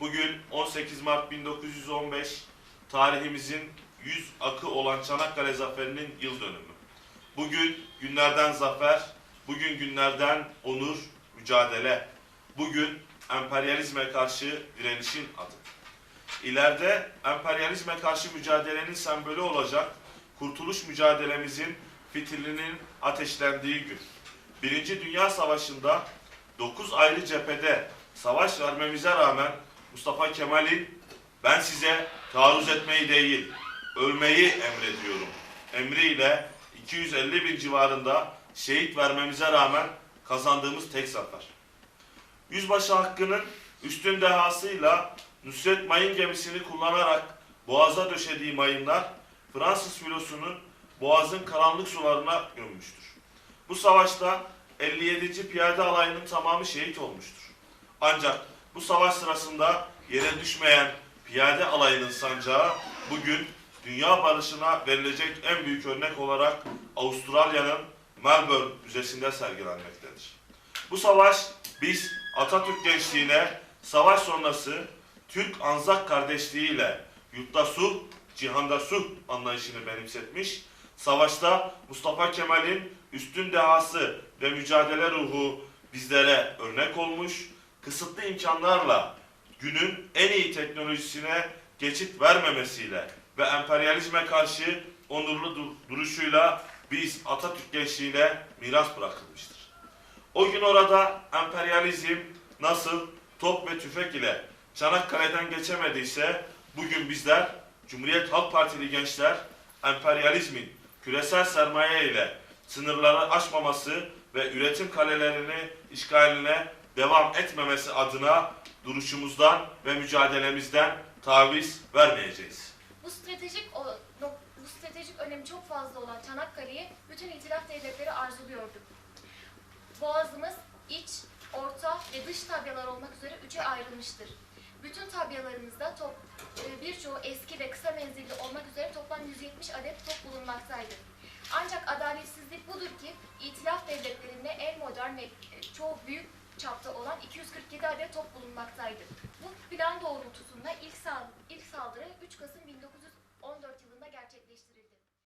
Bugün 18 Mart 1915 tarihimizin 100 akı olan Çanakkale Zaferi'nin yıl dönümü. Bugün günlerden zafer, bugün günlerden onur, mücadele. Bugün emperyalizme karşı direnişin adı. İleride emperyalizme karşı mücadelenin sembolü olacak kurtuluş mücadelemizin fitilinin ateşlendiği gün. Birinci Dünya Savaşı'nda 9 ayrı cephede savaş vermemize rağmen Mustafa Kemal'in ben size taarruz etmeyi değil, ölmeyi emrediyorum. Emriyle 250 bin civarında şehit vermemize rağmen kazandığımız tek zafer. Yüzbaşı Hakkı'nın üstün dehasıyla Nusret Mayın gemisini kullanarak boğaza döşediği mayınlar Fransız filosunun boğazın karanlık sularına gömmüştür. Bu savaşta 57. Piyade Alayı'nın tamamı şehit olmuştur. Ancak bu savaş sırasında yere düşmeyen Piyade Alayı'nın sancağı bugün dünya barışına verilecek en büyük örnek olarak Avustralya'nın Melbourne Müzesi'nde sergilenmektedir. Bu savaş biz Atatürk gençliğine savaş sonrası Türk Anzak kardeşliğiyle yurtta sulh, cihanda sulh anlayışını benimsetmiş, savaşta Mustafa Kemal'in üstün dehası ve mücadele ruhu bizlere örnek olmuş, kısıtlı imkanlarla günün en iyi teknolojisine geçit vermemesiyle ve emperyalizme karşı onurlu dur- duruşuyla biz Atatürk gençliğine miras bırakılmıştır. O gün orada emperyalizm nasıl top ve tüfek ile Çanakkale'den geçemediyse bugün bizler Cumhuriyet Halk Partili gençler emperyalizmin küresel sermaye ile sınırları aşmaması ve üretim kalelerini işgaline devam etmemesi adına duruşumuzdan ve mücadelemizden taviz vermeyeceğiz. Bu stratejik o, bu stratejik önemi çok fazla olan Çanakkale'yi bütün itilaf devletleri arzuluyordu. Boğazımız iç, orta ve dış tabyalar olmak üzere üçe ayrılmıştır. Bütün tabyalarımızda top, e, birçoğu eski ve kısa menzilli olmak üzere toplam 170 adet top bulunmaktaydı. Ancak adaletsizlik budur ki itilaf devletlerinde en modern ve e, çoğu büyük çapta olan 247 adet top bulunmaktaydı. Bu plan doğrultusunda ilk, sal-